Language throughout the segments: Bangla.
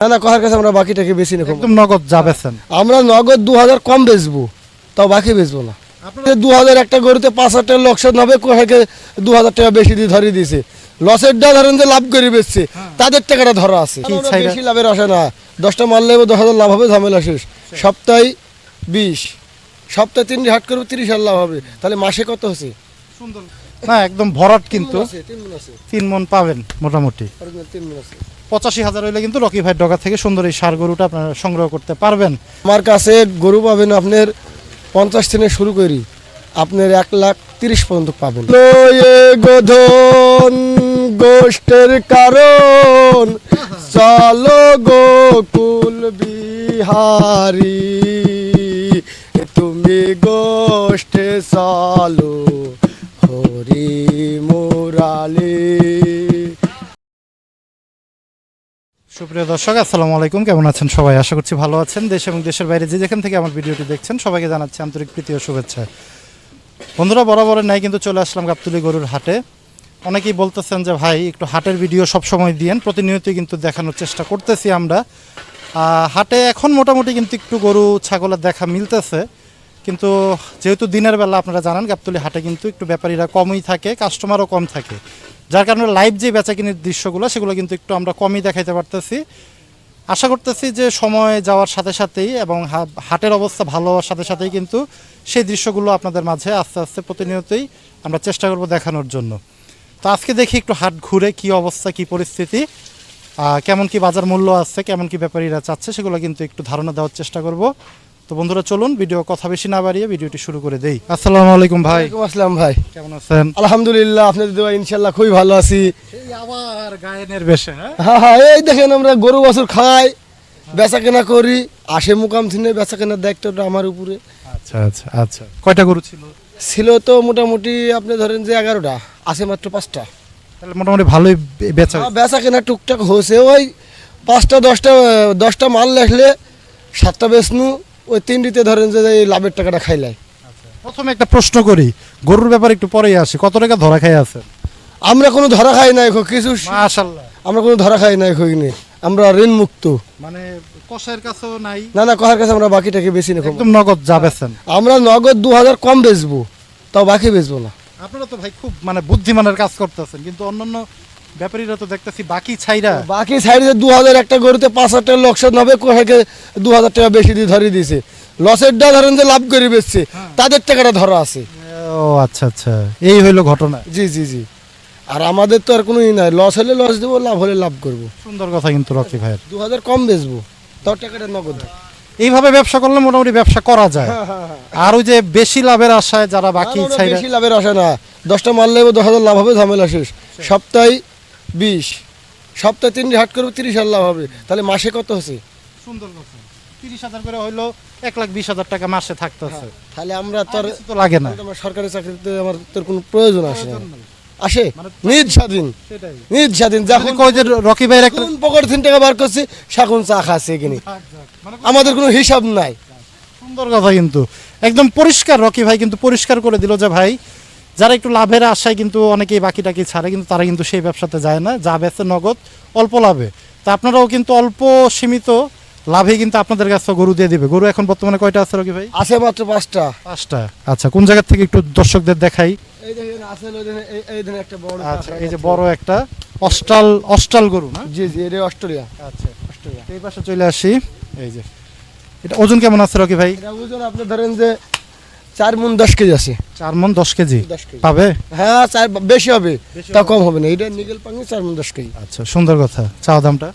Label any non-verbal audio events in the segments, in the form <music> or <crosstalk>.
না না কহার কাছে আমরা বাকিটাকে বেশি নেব একদম নগদ যা বেছেন আমরা নগদ দু হাজার কম বেচবো তাও বাকি বেচবো না। দু হাজার একটা গরুতে পাঁচ হাজার টাকা লোকসান হবে কোহাকে দু হাজার টাকা বেশি দিয়ে ধরিয়ে দিয়েছে লসেরটা ধরেন যে লাভ করে বেচছে তাদের টাকাটা ধরা আছে। বেশি লাভের আসে না। দশটা নেব দশ হাজার লাভ হবে ঝামেলা শেষ। সপ্তাহে বিশ সপ্তাহে তিনটি হাট করব তিরিশ হাজার লাভ হবে। তাহলে মাসে কত হচ্ছে? না একদম ভরাট কিন্তু। তিন মন পাবেন মোটামুটি। তিন মণ আছে। পঁচাশি হাজার হইলে কিন্তু রকি ভাই ডগা থেকে সুন্দর এই সার গরুটা আপনারা সংগ্রহ করতে পারবেন। আমার কাছে গরু পাবেন আপনার পঞ্চাশ থেকে শুরু করি আপনার এক লাখ তিরিশ পর্যন্ত পাবেন। গোধন গোষ্ঠের কারণ চলো গোকুল বিহারি। তুমি গোষ্ঠে চলো হরি মুরালি। সুপ্রিয় দর্শক, আসসালামু আলাইকুম। কেমন আছেন সবাই? আশা করছি ভালো আছেন। দেশ এবং দেশের বাইরে যে যেখান থেকে আমার ভিডিওটি দেখছেন, সবাইকে জানাচ্ছি আন্তরিক প্রীতি ও শুভেচ্ছা। বন্ধুরা, বরাবরের নাই কিন্তু চলে আসলাম গাবতুলি গরুর হাটে। অনেকেই বলতেছেন যে, ভাই, একটু হাটের ভিডিও সব সময় দিয়েন। প্রতিনিয়তই কিন্তু দেখানোর চেষ্টা করতেছি আমরা। হাটে এখন মোটামুটি কিন্তু একটু গরু, ছাগলের দেখা মিলতেছে। কিন্তু যেহেতু দিনের বেলা আপনারা জানেন, গাবতলি হাটে কিন্তু একটু ব্যাপারীরা কমই থাকে, কাস্টমারও কম থাকে। যার কারণে লাইভ যে বেচাকিনির দৃশ্যগুলো, সেগুলো কিন্তু একটু আমরা কমই দেখাইতে পারতেছি। আশা করতেছি যে সময় যাওয়ার সাথে সাথেই এবং হাটের অবস্থা ভালো হওয়ার সাথে সাথেই কিন্তু সেই দৃশ্যগুলো আপনাদের মাঝে আস্তে আস্তে প্রতিনিয়তই আমরা চেষ্টা করব দেখানোর জন্য। তো আজকে দেখি একটু হাট ঘুরে কি অবস্থা, কি পরিস্থিতি কেমন কি বাজার মূল্য আছে, কেমন কি ব্যাপারীরা চাচ্ছে, সেগুলো কিন্তু একটু ধারণা দেওয়ার চেষ্টা করব। তো বন্ধুরা চলুন ভিডিও কথা বেশি না বাড়িয়ে ভিডিওটি শুরু করে দেই। আসসালামু আলাইকুম ভাই। আসসালাম ভাই। কেমন আছেন? আলহামদুলিল্লাহ আপনাদের দোয়া ইনশাল্লাহ খুবই ভালো আছি। আবার গায়নের বেশে হ্যাঁ? হ্যাঁ হ্যাঁ এই দেখেন আমরা গরু বছর খাই বেচা কেনা করি আসে মুকাম থিনে বেচা কেনার দায়িত্বটা আমার উপরে। আচ্ছা আচ্ছা আচ্ছা। কয়টা গরু ছিল? ছিল তো মোটামুটি আপনি ধরেন যে এগারোটা আছে মাত্র পাঁচটা। তাহলে মোটামুটি ভালোই বেচা হ্যাঁ, বেচা কেনা টুকটাক হয়েছে ওই পাঁচটা দশটা দশটা মাল লেখলে সাতটা বেচনু ওই তিনটিতে ধরেন যে এই লাভের টাকাটা খাইলাই প্রথমে একটা প্রশ্ন করি গরুর ব্যাপারে একটু পরেই আসি। কত টাকা ধরা খাই আছেন? আমরা কোনো ধরা খাই নাই খো, কিছু আমরা কোনো ধরা খাই নাই খইনি আমরা ঋণ মুক্ত মানে কষের কাছেও নাই? না না কহার কাছে আমরা বাকিটাকে বেশি নেব একদম নগদ যা বেছেন আমরা নগদ দু হাজার কম বেচবো তাও বাকি বেচবো না। আপনারা তো ভাই খুব মানে বুদ্ধিমানের কাজ করতেছেন কিন্তু অন্যান্য ব্যাপারীরা তো দেখতেছি বাকি ছাইরা। বাকি সাইডে দু হাজার একটা গরুতে পাঁচ হাজার টাকা লোকসান হবে কোহাকে দু হাজার টাকা বেশি দিয়ে ধরিয়ে দিয়েছে লসেরটা ধরেন যে লাভ করে বেচছে তাদের টাকাটা ধরা আছে। ও আচ্ছা আচ্ছা। এই হইল ঘটনা। জি জি জি। আর আমাদের তো আর কোনো ই নাই। লস হলে লস দেবো লাভ হলে লাভ করব। সুন্দর কথা কিন্তু রকি ভাইয়ের। দু হাজার কম বেচবো। তাও টাকাটা নগদ। এইভাবে ব্যবসা করলে মোটামুটি ব্যবসা করা যায়। আর ওই যে বেশি লাভের আশায় যারা বাকি ছাইরা বেশি লাভের আসে না। দশটা মাল নেব দশ হাজার লাভ হবে ঝামেলা শেষ। সপ্তাহে বিশ। সপ্তাহে তিনটি হাট করব তিরিশ হাজার লাভ হবে। তাহলে মাসে কত হচ্ছে? সুন্দর কথা তিরিশ হাজার করে হইল এক লাখ বিশ হাজার টাকা মাসে থাকতেছে। তাহলে আমরা তো আর কিছু তো লাগে না। আমার সরকারি চাকরিতে আমার তোর কোনো প্রয়োজন আসে না। আসে? মানে নিজ স্বাধীন। নিজ স্বাধীন। যখন কই যে রকি ভাইয়ের একটা পকেট তিন টাকা বার করছি শাকুন চা খাচ্ছে এখানে। মানে আমাদের কোনো হিসাব নাই। সুন্দর কথা কিন্তু। একদম পরিষ্কার রকি ভাই কিন্তু পরিষ্কার করে দিল যে ভাই যারা একটু লাভের আশায় কিন্তু অনেকেই বাকি টাকি ছাড়ে কিন্তু তারা কিন্তু সেই ব্যবসাতে যায় না। যা বেচে নগদ অল্প লাভে। তা আপনারাও কিন্তু অল্প সীমিত লাভে কিন্তু আপনাদের কাছে গরু দিয়ে দিবে। গরু এখন বর্তমানে কয়টা আছে রকি ভাই? আছে মাত্র পাঁচটা। পাঁচটা। আচ্ছা কোন জায়গা থেকে একটু দর্শকদের দেখাই? এই দেখেন এই- এই দেখেন একটা বড় আচ্ছা এই যে বড় একটা অস্টাল অস্টাল গরু না? জি জি এটা অস্ট্রেলিয়া। আচ্ছা। অস্ট্রেলিয়া। এই পাশে চলে আসি। এই যে এটা ওজন কেমন আছে রকি ভাই? এটা ওজন আপনি ধরেন যে চার মন দশ কেজি আছে। চার মন দশ কেজি? পাবে? হ্যাঁ চার বেশি হবে। তা কম হবে না। এটা নিগেল পাঙ্গি চার মন দশ কেজি। আচ্ছা সুন্দর কথা। চাওয়া দামটা?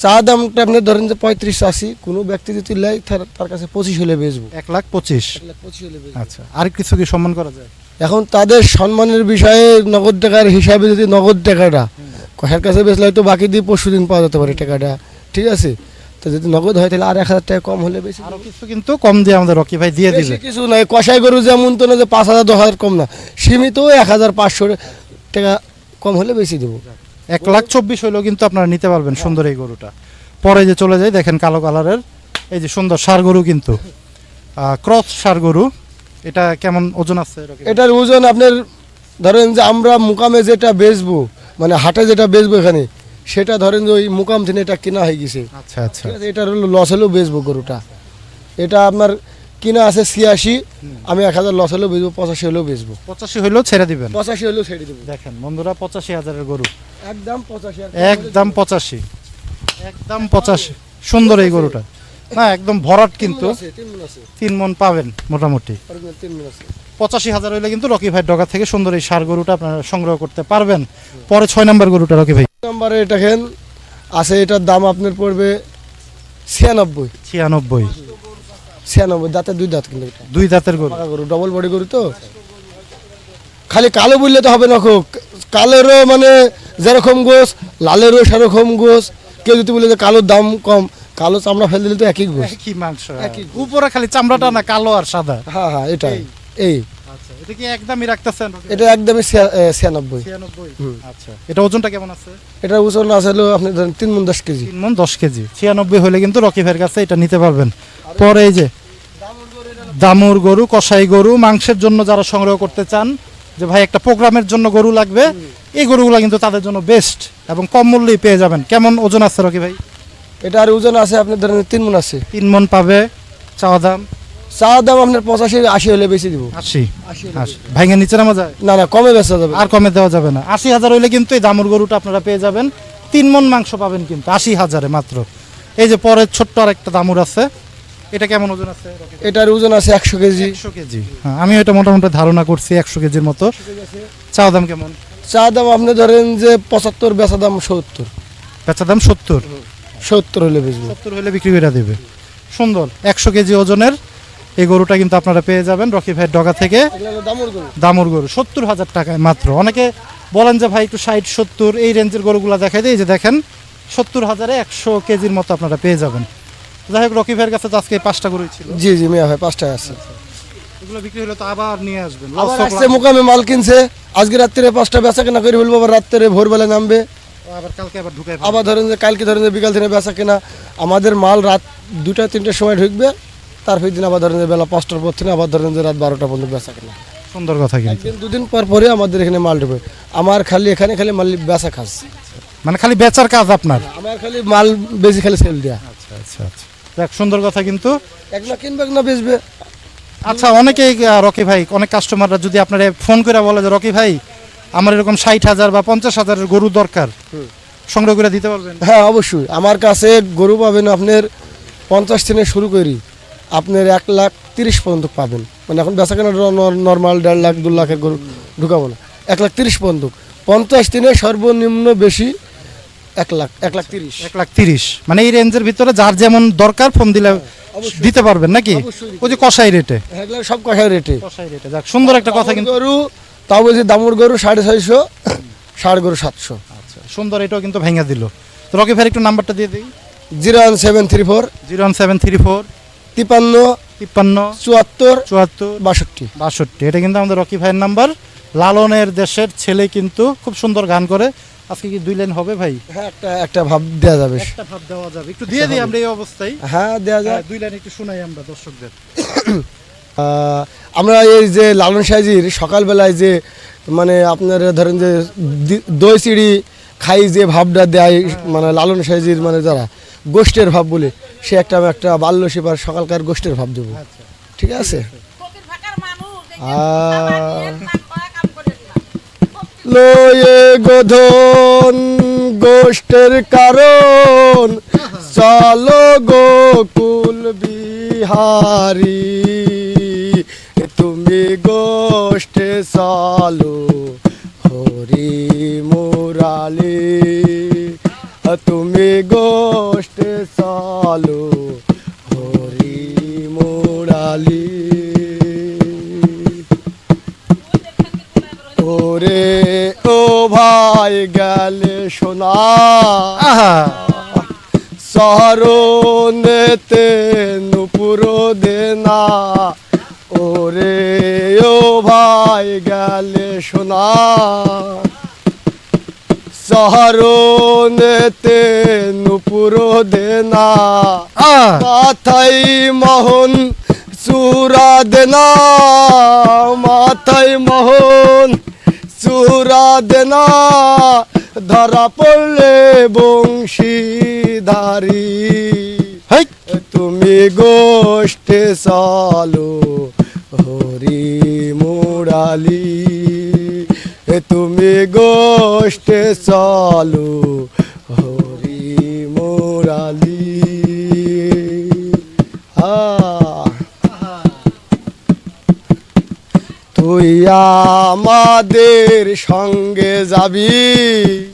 চা দামটা আপনি ধরেন যে পঁয়ত্রিশ আশি কোনো ব্যক্তি যদি লেয় তার- কাছে পঁচিশ হলে বেচবো। এক লাখ পঁচিশ? পঁচিশ হলে আচ্ছা আর কিছু কি সম্মান করা যায়? এখন তাদের সম্মানের বিষয়ে নগদ টাকার হিসাবে যদি নগদ টাকাটা কাছে বেচলে হয়তো বাকি দিয়ে পরশু দিন পাওয়া যেতে পারে টাকাটা। ঠিক আছে? তো যদি নগদ হয় তাহলে আর এক হাজার টাকা কম হলে বেশি আরও কিছু কিন্তু কম দিয়ে আমাদের রকি ভাই দিয়ে দিবে। কিছু নাই। কষাই গরু যেমন তো না যে পাঁচ হাজার দশ হাজার কম না সীমিত এক হাজার পাঁচশো টাকা কম হলে বেশি দেবো। এক লাখ চব্বিশ হইলেও কিন্তু আপনারা নিতে পারবেন সুন্দর এই গরুটা। পরে যে চলে যায় দেখেন কালো কালারের এই যে সুন্দর সার গরু কিন্তু। ক্রস সার গরু এটা কেমন ওজন আছে এটার ওজন আপনার ধরেন যে আমরা মুকামে যেটা বেচবো মানে হাটে যেটা বেচবো এখানে সেটা ধরেন যে ওই মুকাম থেকে এটা কেনা হয়ে গেছে। আচ্ছা আচ্ছা। এটার হলো লস হলেও বেচবো গরুটা। এটা আপনার কিনা আছে ছিয়াশি আমি এক হাজার লস হলেও বেচবো পঁচাশি হলেও বেচবো। পঁচাশি হলেও ছেড়ে দিবেন? পঁচাশি হলেও ছেড়ে দেবো। দেখেন বন্ধুরা পঁচাশি হাজারের গরু। একদম পঁচাশি একদম পঁচাশি। একদম পঁচাশি। সুন্দর এই গরুটা। না একদম ভরাট কিন্তু। তিন মন পাবেন মোটামুটি। পঁচাশি হাজার হইলে কিন্তু রকি ভাই ডগা থেকে সুন্দর এই সার গরুটা আপনারা সংগ্রহ করতে পারবেন। পরে ছয় নম্বর গরুটা রকি ভাই। নাম্বারে এটা খেন আছে এটার দাম আপনার পড়বে ছিয়ানব্বই। ছিয়ানব্বই। ছিয়ানব্বই দাঁতে দুই দাঁত কিন্তু এটা। দুই দাঁতের গরু। পাকা গরু ডবল বডি গরু তো? খালি কালো বললে তো হবে না খুব। কালেরও মানে যেরকম গোস লালেরও সেরকম গোস। কেউ যদি বলে যে কালোর দাম কম কালো চামড়া ফেলে দিলে তো একই গোস। একই মাংস। উপরে খালি চামড়াটা না কালো আর সাদা। হ্যাঁ হ্যাঁ এটাই। এই। আচ্ছা এটা কি একদমই রাখতেছেন এটা একদমই ছিয়া- এ, ছিয়ানব্বই। ছিয়ানব্বই? হুম। আচ্ছা এটা ওজনটা কেমন আছে? এটার ওজন আছে হলো আপনি ধরেন তিন মন দশ কেজি। তিন মন দশ কেজি। ছিয়ানব্বই হলে কিন্তু রকি ভাইয়ের কাছে এটা নিতে পারবেন। পরে এই যে দামুর গরু কষাই গরু মাংসের জন্য যারা সংগ্রহ করতে চান যে ভাই একটা প্রোগ্রামের জন্য গরু লাগবে এই গরুগুলো কিন্তু তাদের জন্য বেস্ট এবং কম মূল্যেই পেয়ে যাবেন। কেমন ওজন আছে রকি ভাই? এটা আর ওজন আছে আপনার ধরেন তিন মন আছে। তিন মন পাবে চাওয়া দাম? চা দাম আপনার পঁচাশি আশি হলে বেশি দিব। আশি? ভাইঙ্গা নিচে নামা যায়? না না কমে বেচা যাবে। আর কমে দেওয়া যাবে না। আশি হাজার হইলে কিন্তু এই দামুর গরুটা আপনারা পেয়ে যাবেন। তিন মন মাংস পাবেন কিন্তু আশি হাজারে মাত্র। এই যে পরে ছোট্ট আর একটা দামুর আছে এটা কেমন ওজন আছে? এটার ওজন আছে একশো কেজি। একশো কেজি। হ্যাঁ আমি এটা মোটামুটি ধারণা করছি একশো কেজির মতো। চাওয়া দাম কেমন? চা দাম আপনি ধরেন যে পঁচাত্তর বেচা দাম সত্তর। বেচা দাম সত্তর? সত্তর হলে বেচবো। সত্তর হলে বিক্রি করে দেবে। সুন্দর। একশো কেজি ওজনের এই গরুটা কিন্তু আপনারা পেয়ে যাবেন রকি ভাইয়ের ডগা থেকে। দামর গরু দামুর গরু সত্তর হাজার টাকায় মাত্র। অনেকে বলেন যে ভাই একটু ষাট সত্তর এই রেঞ্জের গরুগুলো দেখাই এই যে দেখেন সত্তর হাজারে একশো কেজির মতো আপনারা পেয়ে যাবেন। যাই হোক রকি ভাইয়ের কাছে তো আজকে পাঁচটা গরু ছিল। জি জি মেয়া ভাই পাঁচটায় আছে। এগুলো বিক্রি হলে তো আবার নিয়ে আসবেন। আসছে মোকামে মাল কিনছে। আজকে রাত্রে পাঁচটা বেচা কেনা করে বলব আবার রাত্রে ভোরবেলা নামবে। আবার কালকে আবার ঢুকে আবার ধরেন যে কালকে ধরেন যে বিকাল থেকে বেচা কেনা আমাদের মাল রাত দুটা তিনটার সময় ঢুকবে। তারপর দিন আবার ধরেন যে বেলা পাঁচটার পর থেকে আবার ধরেন যে রাত বারোটা পর্যন্ত বেচা কেনা। সুন্দর কথা কিন্তু। দুদিন পর পরে আমাদের এখানে মাল ঢুকবে আমার খালি এখানে খালি মাল বেচা খাস মানে খালি বেচার কাজ আপনার? আমার খালি মাল বেশি খালি সেল দেয়া। আচ্ছা আচ্ছা আচ্ছা। দেখ সুন্দর কথা কিন্তু। এক না কিনবে এক না বেচবে। আচ্ছা অনেকেই রকি ভাই অনেক কাস্টমাররা যদি আপনারা ফোন করে বলে যে রকি ভাই আমার এরকম ষাট হাজার বা পঞ্চাশ হাজারের গরু দরকার। সংগ্রহ করে দিতে পারবেন? হ্যাঁ অবশ্যই। আমার কাছে গরু পাবেন আপনার পঞ্চাশ থেকে শুরু করি। আপনার এক লাখ তিরিশ পর্যন্ত পাবেন। মানে এখন বেচা কেনা নর্মাল দেড় লাখ দু লাখের গরু ঢুকাবো না। এক লাখ তিরিশ পর্যন্ত। পঞ্চাশ দিনে সর্বনিম্ন বেশি এক লাখ এক লাখ তিরিশ। এক লাখ তিরিশ। মানে এই রেঞ্জের ভিতরে যার যেমন দরকার ফোন দিলে দিতে পারবেন নাকি? ওই যে কষাই রেটে। এগুলো সব রেটে। কষাই রেটে। যাক সুন্দর একটা কথা কিন্তু গরু তাও বলছি দামুর গরু সাড়ে ছয়শো ষাড় গরু সাতশো। আচ্ছা সুন্দর এটাও কিন্তু ভেঙে দিল। তো রকি ভাই একটু নাম্বারটা দিয়ে দিই। Zero one seven three four. Zero one seven three four. তিপান্ন তিপ্পান্ন চুয়াত্তর চুয়াত্তর বাষট্টি। বাষট্টি। এটা কিন্তু আমাদের রকি ভাইয়ের নাম্বার। লালনের দেশের ছেলে কিন্তু খুব সুন্দর গান করে। আজকে কি দুই লাইন হবে ভাই? হ্যাঁ একটা একটা ভাব দেওয়া যাবে। একটা ভাব দেওয়া যাবে। একটু দিয়ে দিই আমরা এই অবস্থায়। হ্যাঁ দেওয়া যায় হ্যাঁ, দুই লাইন একটু শোনাই আমরা দর্শকদের। <coughs> আমরা এই যে লালন সাইজির সকালবেলায় যে মানে আপনার ধরেন যে দই চিড়ি খাই যে ভাবটা দেয় মানে লালন সাইজির মানে যারা গোষ্ঠের ভাব বলে সে একটা আমি একটা বাল্য সেবার সকালকার গোষ্ঠীর ভাব দেবো। ঠিক আছে? ফকির ফাঁকার মানুষ আহ, দেখে কাম করে লয়ে গোধন গোষ্ঠের কারণ চলো গোকুল বিহারি। তুমি গোষ্ঠে চলো হরি মুরালি। তুমি গোষ্ঠে চলো হরি মুরালি। ওরে ও ভাই গেলে সোনা। সরনেতে নুপুর দেনা। ওরে ও ভাই গেলে সোনা। সহরনেতে নুপুর দেনা মাথায় মোহন চূড়া দেনা মাথায় মোহন চূড়া দেনা ধরা পড়লে বংশীধারী তুমি গোষ্ঠে চলো হরি মুরালি তুমি গোষ্ঠে চলো হরি মুরালি। তুই আমাদের সঙ্গে যাবি।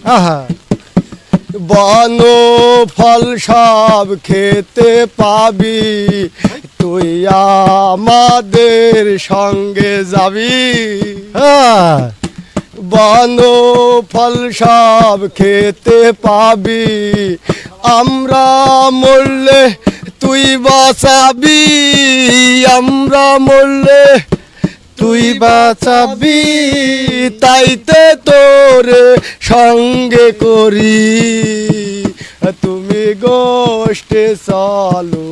আহা। বন ফল সব খেতে পাবি। তুই আমাদের সঙ্গে যাবি। আহ, বন ফল সব খেতে পাবি। আমরা মরলে তুই বাঁচাবি। আমরা মরলে তুই বাঁচাবি। তাইতে তোরে সঙ্গে করি। তুমি গোষ্ঠে চলো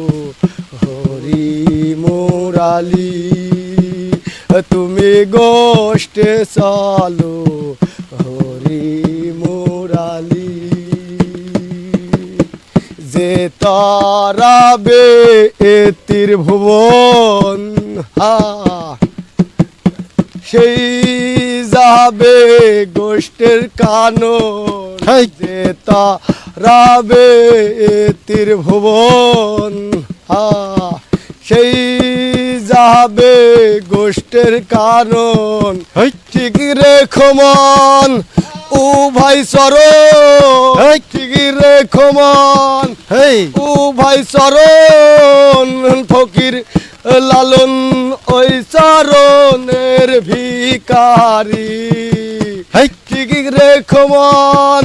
হরি মুরালি। তুমি গোষ্ঠে চলো হরি মুরালি যে তারাবে এতির ভুবন হা সেই যাবে গোষ্ঠের কানন হেই। যে তারাবে এতির ভুবন হা সেই যাবে গোষ্ঠের কারণ। ঠিক রেখো মন ও ভাই হেই। ঠিক রেখো মন ও ভাই চরণ। ফকির লালন ওই চরণের ভিকারি ঠিক রেখো মন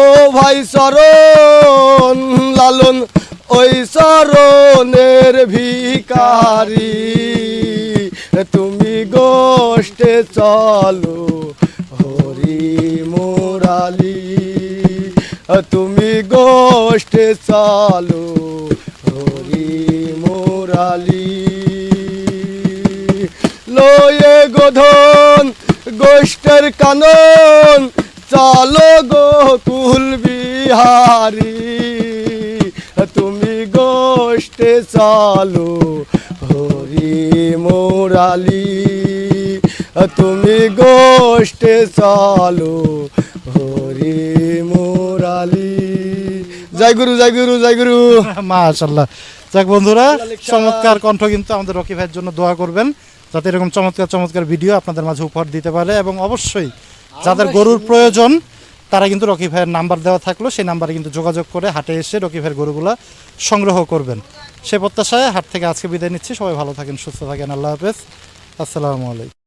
ও ভাই চরণ। লালন ওই চরণের ভিকারি তুমি গোষ্ঠে চলো হরি মুরালি, তুমি গোষ্ঠে চলো হরি মুরালি। লয়ে গোধন গোষ্ঠের কানন, চলো গোকুল বিহারি। গোষ্ঠে চলো হরি মুরালি। তুমি গোষ্ঠে চলো হরি মুরালি। জয় গুরু জয় গুরু জয় গুরু। মাশাল্লাহ যাক বন্ধুরা চমৎকার কণ্ঠ কিন্তু আমাদের রকি ভাইয়ের জন্য দোয়া করবেন যাতে এরকম চমৎকার চমৎকার ভিডিও আপনাদের মাঝে উপহার দিতে পারে এবং অবশ্যই যাদের গরুর প্রয়োজন তারা কিন্তু রকি ভাইয়ের নাম্বার দেওয়া থাকল, সেই নাম্বারে কিন্তু যোগাযোগ করে হাটে এসে রকি ভাইয়ের গরুগুলো সংগ্রহ করবেন। সে প্রত্যাশায় হাট থেকে আজকে বিদায় নিচ্ছি, সবাই ভালো থাকেন, সুস্থ থাকেন, আল্লাহ হাফেজ। আসসালামু আলাইকুম।